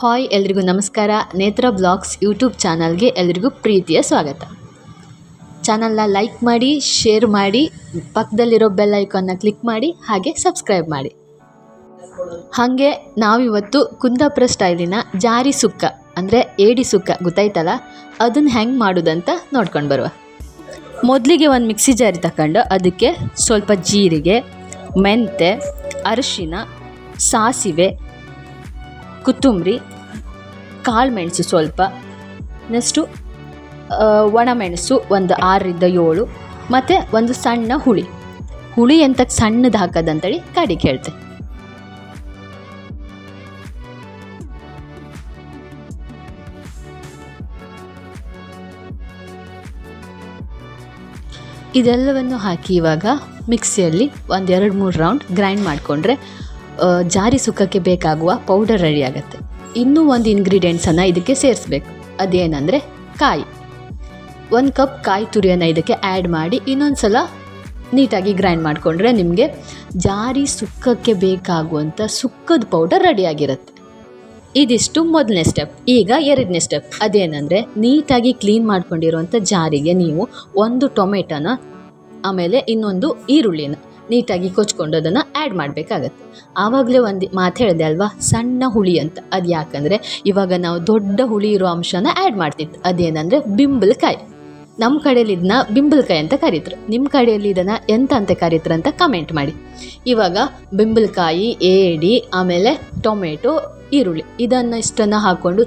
Hi, ಎಲ್ರಿಗೂ ನಮಸ್ಕಾರ. ನೇತ್ರ ಬ್ಲಾಗ್ಸ್ ಯೂಟ್ಯೂಬ್ ಚಾನಲ್ಗೆ ಎಲ್ರಿಗೂ ಪ್ರೀತಿಯ ಸ್ವಾಗತ. ಚಾನಲ್ನ ಲೈಕ್ ಮಾಡಿ, ಶೇರ್ ಮಾಡಿ, ಪಕ್ಕದಲ್ಲಿರೋ ಬೆಲ್ ಐಕಾನ್ನ ಕ್ಲಿಕ್ ಮಾಡಿ, ಹಾಗೆ ಸಬ್ಸ್ಕ್ರೈಬ್ ಮಾಡಿ. ಹಾಗೆ ನಾವಿವತ್ತು ಕುಂದಾಪುರ ಸ್ಟೈಲಿನ ಜಾರಿ ಸುಕ್ಕ, ಅಂದರೆ ಏಡಿ ಸುಕ್ಕ ಗೊತ್ತಾಯ್ತಲ್ಲ? ಅದನ್ನು ಹೆಂಗೆ ಮಾಡೋದಂತ ನೋಡ್ಕೊಂಡು ಬರುವ. ಮೊದಲಿಗೆ ಒಂದು ಮಿಕ್ಸಿ ಜಾರಿ ತಗೊಂಡು ಅದಕ್ಕೆ ಸ್ವಲ್ಪ ಜೀರಿಗೆ ಮೆಂತೆ ಅರಿಶಿನ, ಸಾಸಿವೆ ಕೊತ್ತಂಬರಿ ಕಾಳು ಮೆಣಸು ಸ್ವಲ್ಪ, ನೆಕ್ಸ್ಟು ಒಣಮೆಣಸು ಒಂದು ಆರರಿಂದ ಏಳು, ಮತ್ತು ಒಂದು ಸಣ್ಣ ಹುಳಿ. ಹುಳಿ ಎಂತಕ್ಕೆ ಸಣ್ಣದು ಹಾಕೋದಂತೇಳಿ ಕಡಿಗೆ ಹೇಳ್ತೆ. ಇದೆಲ್ಲವನ್ನು ಹಾಕಿ ಇವಾಗ ಮಿಕ್ಸಿಯಲ್ಲಿ ಒಂದು ಎರಡು ಮೂರು ರೌಂಡ್ ಗ್ರೈಂಡ್ ಮಾಡಿಕೊಂಡ್ರೆ ಜಾರಿ ಸುಖಕ್ಕೆ ಬೇಕಾಗುವ ಪೌಡರ್ ರೆಡಿ ಆಗುತ್ತೆ. ಇನ್ನೂ ಒಂದು ಇಂಗ್ರೀಡಿಯೆಂಟ್ಸನ್ನು ಇದಕ್ಕೆ ಸೇರಿಸ್ಬೇಕು. ಅದೇನಂದರೆ ಕಾಯಿ. ಒಂದು ಕಪ್ ಕಾಯಿ ತುರಿಯನ್ನು ಇದಕ್ಕೆ ಆ್ಯಡ್ ಮಾಡಿ ಇನ್ನೊಂದು ಸಲ ನೀಟಾಗಿ ಗ್ರೈಂಡ್ ಮಾಡಿಕೊಂಡ್ರೆ ನಿಮಗೆ ಜಾರಿ ಸುಕ್ಕಕ್ಕೆ ಬೇಕಾಗುವಂಥ ಸುಕ್ಕದ ಪೌಡರ್ ರೆಡಿಯಾಗಿರುತ್ತೆ ಇದಿಷ್ಟು ಮೊದಲನೇ ಸ್ಟೆಪ್ ಈಗ ಎರಡನೇ ಸ್ಟೆಪ್ ಅದೇನಂದರೆ ನೀಟಾಗಿ ಕ್ಲೀನ್ ಮಾಡ್ಕೊಂಡಿರುವಂಥ ಜಾರಿಗೆ ನೀವು ಒಂದು ಟೊಮೆಟೊನ, ಆಮೇಲೆ ಇನ್ನೊಂದು ಈರುಳ್ಳಿನ ನೀಟಾಗಿ ಕೊಚ್ಕೊಂಡು ಅದನ್ನು ಆ್ಯಡ್ ಮಾಡಬೇಕಾಗತ್ತೆ. ಆವಾಗಲೇ ಒಂದು ಮಾತು ಹೇಳಿದೆ ಅಲ್ವಾ, ಸಣ್ಣ ಹುಳಿ ಅಂತ. ಅದು ಯಾಕಂದರೆ ಇವಾಗ ನಾವು ದೊಡ್ಡ ಹುಳಿ ಇರೋ ಅಂಶನ ಆ್ಯಡ್ ಮಾಡ್ತಿತ್ತು ಅದೇನಂದರೆ ಬಿಂಬಲಕಾಯಿ. ನಮ್ಮ ಕಡೆಯಲ್ಲಿ ಇದನ್ನ ಬಿಂಬಲಕಾಯಿ ಅಂತ ಕರೀತರು. ನಿಮ್ಮ ಕಡೆಯಲ್ಲಿ ಇದನ್ನು ಎಂತ ಅಂತ ಕರೀತಾರೆ ಅಂತ ಕಮೆಂಟ್ ಮಾಡಿ. ಇವಾಗ ಬಿಂಬಲಕಾಯಿ, ಏಡಿ, ಆಮೇಲೆ ಟೊಮೆಟೊ, ಈರುಳ್ಳಿ ಇದನ್ನು ಇಷ್ಟನ್ನು ಹಾಕ್ಕೊಂಡು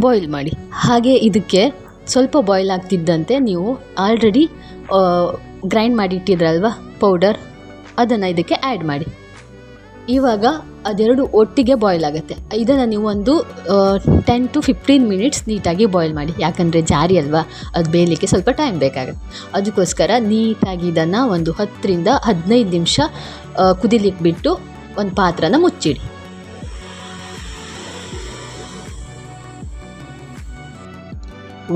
ಬಾಯ್ಲ್ ಮಾಡಿ. ಹಾಗೆ ಇದಕ್ಕೆ ಸ್ವಲ್ಪ ಬಾಯ್ಲ್ ಆಗ್ತಿದ್ದಂತೆ ನೀವು ಆಲ್ರೆಡಿ ಗ್ರೈಂಡ್ ಮಾಡಿ ಇಟ್ಟಿದ್ರಲ್ವ ಪೌಡರ್ ಅದನ್ನು ಇದಕ್ಕೆ ಆ್ಯಡ್ ಮಾಡಿ. ಇವಾಗ ಅದೆರಡು ಒಟ್ಟಿಗೆ ಬಾಯ್ಲ್ ಆಗುತ್ತೆ. ಇದನ್ನು ಒಂದು ಟೆನ್ ಟು ಫಿಫ್ಟೀನ್ ಮಿನಿಟ್ಸ್ ನೀಟಾಗಿ ಬಾಯ್ಲ್ ಮಾಡಿ. ಯಾಕಂದರೆ ಜಾರಿ ಅಲ್ವಾ? ಅದು ಬೇಯಲಿಕ್ಕೆ ಸ್ವಲ್ಪ ಟೈಮ್ ಬೇಕಾಗುತ್ತೆ. ಅದಕ್ಕೋಸ್ಕರ ನೀಟಾಗಿ ಇದನ್ನು ಒಂದು ಹತ್ತರಿಂದ ಹದಿನೈದು ನಿಮಿಷ ಕುದಿಲಿಕ್ಕೆ ಬಿಟ್ಟು ಒಂದು ಪಾತ್ರನ ಮುಚ್ಚಿಡಿ.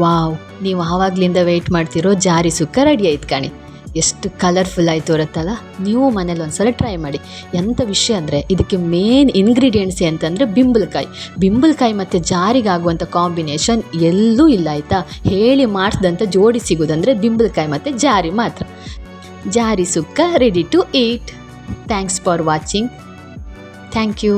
ವಾವ್, ನೀವು ಆವಾಗಲಿಂದ ವೆಯ್ಟ್ ಮಾಡ್ತಿರೋ ಜಾರಿ ಸುಕ್ಕ ರೆಡಿ ಆಯ್ತು ಕಾಣಿ. ಎಷ್ಟು ಕಲರ್ಫುಲ್ ಆಯಿತು ಇರುತ್ತಲ್ಲ ನೀವು ಮನೇಲಿ ಒಂದ್ಸಲ ಟ್ರೈ ಮಾಡಿ. ಎಂಥ ವಿಷಯ ಅಂದರೆ, ಇದಕ್ಕೆ ಮೇನ್ ಇಂಗ್ರೀಡಿಯೆಂಟ್ಸ್ ಅಂತಂದರೆ ಬಿಂಬಲಕಾಯಿ. ಬಿಂಬಲಕಾಯಿ ಮತ್ತು ಜಾರಿಗಾಗುವಂಥ ಕಾಂಬಿನೇಷನ್ ಎಲ್ಲೂ ಇಲ್ಲ ಆಯಿತಾ? ಹೇಳಿ ಮಾಡಿಸ್ದಂಥ ಜೋಡಿ ಸಿಗೋದಂದರೆ ಬಿಂಬಲಕಾಯಿ ಮತ್ತು ಜಾರಿ ಮಾತ್ರ. ಜಾರಿ ಸುಕ್ಕ ready to eat thanks for watching thank you